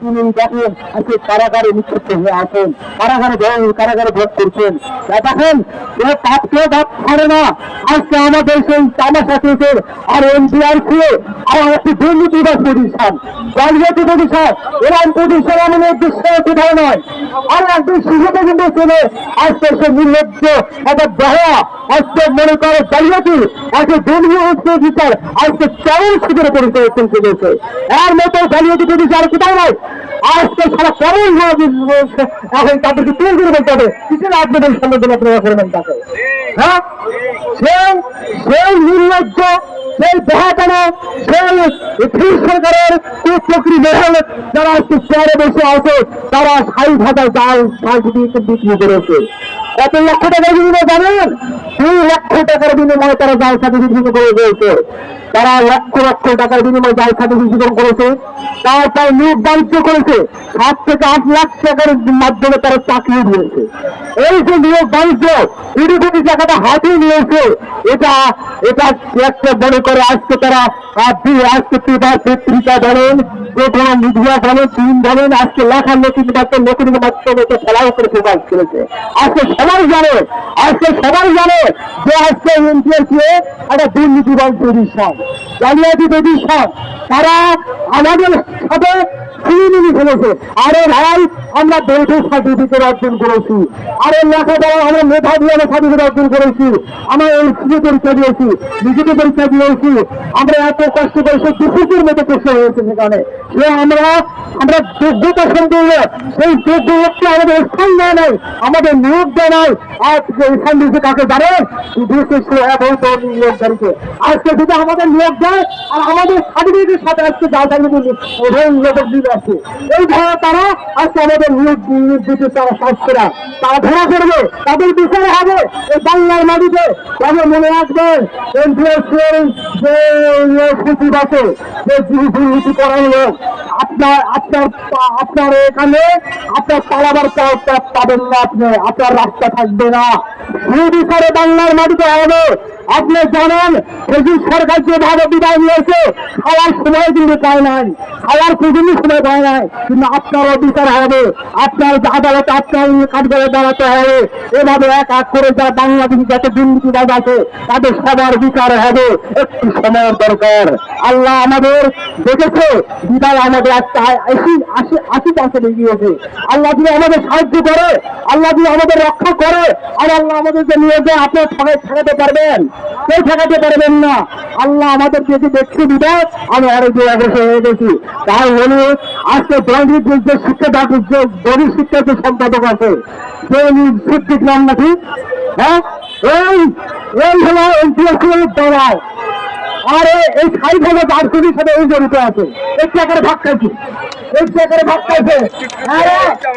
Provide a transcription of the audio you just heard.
তিনি দেখেন আজকে কারাগারে নিক্ষিপ্ত হয়ে আছেন। কারাগারে কারাগারে ভোগ করছেন। দেখেন, এ পাপকে ভাব ছাড়ে না। আজকে আমাদের সেই তামাশা কেসের আর এনপিআর ছিল আর একটি দুর্নীতিবাদ প্রতিষ্ঠান। জালিয়াতি প্রতিষ্ঠান এরকম প্রতিষ্ঠান আমাদের উদ্দেশ্য কোথাও নয়। আর একদিন শিশুকে কিন্তু ছেলে আজকে সে নির্লজ্জ একটা দয়া আজকে মনে করে জালিয়াতি আজকে দুর্নীতি বিচার আজকে কেমন শিবিরে পরিচয় চলতে এর মতো জালিয়াতি প্রতিষ্ঠান কোথাও নয় আজকে সারা কেমন এখন তাদেরকে তুলে করে বলতে হবে। কিছু আপনাদের সামনে দিন আপনারা করবেন তাকে? হ্যাঁ? সেই নির্লজ্জ সরকারের যারা চেয়ারে বসে আছে, তারা ষাট হাজার জাল সার্টিফিকেট বিক্রি করেছে। কত লক্ষ টাকার বিনিময় জানেন? দুই লক্ষ টাকার বিনিময়ে তারা জাল সার্টিফিকেট করে রয়েছে তারা লক্ষ লক্ষ টাকার বিনিময়ে জাল সার্টিফিকেট করেছে। তারপর নিয়োগ বাণিজ্য করেছে, সাত থেকে আট লাখ টাকার মাধ্যমে তারা চাকরি দিয়েছে। এই যে নিয়োগ বাণিজ্য কোটি কোটি টাকাটা হাতে নিয়েছে, এটা এটা একটা মনে করে আজকে তারা? আজকে পেপার পত্রিকা বলেন যে কোনো মিডিয়া বলেন টিম বলেন, আজকে লেখা নতুন মাধ্যম নতুন মাধ্যমে এটা ফেলাও করে প্রকাশ করেছে আজকে সবাই জানে, আজকে সবাই জানে যে আজকে এনপিএর কে একটা দুর্নীতিবাদ প্রতিষ্ঠান জালিয়াতি প্রতিষ্ঠান তারা আমাদের সাথে ফিরিয়ে ফেলেছে। আরে ভাই, আমরা বৈঠক সার্টিফিকেট অর্জন করেছি। আরে লেখাপড়া, আমরা মেধা দিয়ে আমরা সার্টিফিকেট অর্জন করেছি। আমরা এই সিএ পরীক্ষা দিয়েছি নিজেকে পরীক্ষা দিয়েছি। আমরা এত কষ্ট করে সে দুপুরের মতো প্রশ্ন হয়েছে সেখানে। সে আমরা আমরা যোগ্যতা সম্পূর্ণ সেই যোগ্য লোককে আমাদের স্থান দেয় নাই, আমাদের নিয়োগ দেয় নাই। আর স্থান দিয়েছে কাকে জানেন শুধু অবৈধ নিয়োগকারীকে। আজকে যদি আমাদের নিয়োগ আর আমাদের সাথে আজকে আছে এই ধরা তারা আজকে আমাদের দিতে তারা তারা ধরা করবে তাদের বিচার হবে, এই বাংলার মাটিতে মনে রাখবেন সচিব আছে যে দুর্নীতি করার লোক, আপনার আপনার আপনার এখানে, আপনার পালাবার পাবেন না আপনি, আপনার রাস্তা থাকবে না। বাংলার মাটিতে হবে আপনি জানেন ফেসবুক সরকার যেভাবে বিদায় নিয়েছে, খাওয়ার সময় কিন্তু পায় নাই, খাওয়ার প্রতিদিন সময় পায় নাই, কিন্তু আপনার অধিকার হবে, আপনার আদালতে, আপনার কাঠগড়ে দাঁড়াতে হবে। এভাবে এক এক করে যা বাংলাদেশে যত দুর্নীতিবাদ আছে, তাদের সবার বিচার হবে। একটু সময়ের দরকার। আল্লাহ আমাদের দেখেছে, বিদায় আমাদের আজকে আশি আশি আশি এগিয়েছে আল্লাহ যদি আমাদের সাহায্য করে, আল্লাহ যদি আমাদের রক্ষা করে, আর আল্লাহ আমাদেরকে নিয়ে যায় আপনার ঠকাই ঠেকাতে পারবেন। কেউ ঠেকাতে পারবেন না। আল্লাহ আমাদের দেখে দেখছে বিদায় আমি অনেক দূর অগ্রসর হয়ে গেছি। তাই বলি, আজকে দৈনিক যে শিক্ষা যে দৈনিক শিক্ষার যে সম্পাদক আছে দৈনিক শিক্ষিত নাম নাকি? হ্যাঁ? এই এই হলো এনপিএসসি দলাল। আরে এই ষাট হাজার দার্শনিক সাথে এই জড়িত আছে। একটু আকারে ভাগ খাইছে। একটু আকারে ভাগ খাইছে। আরে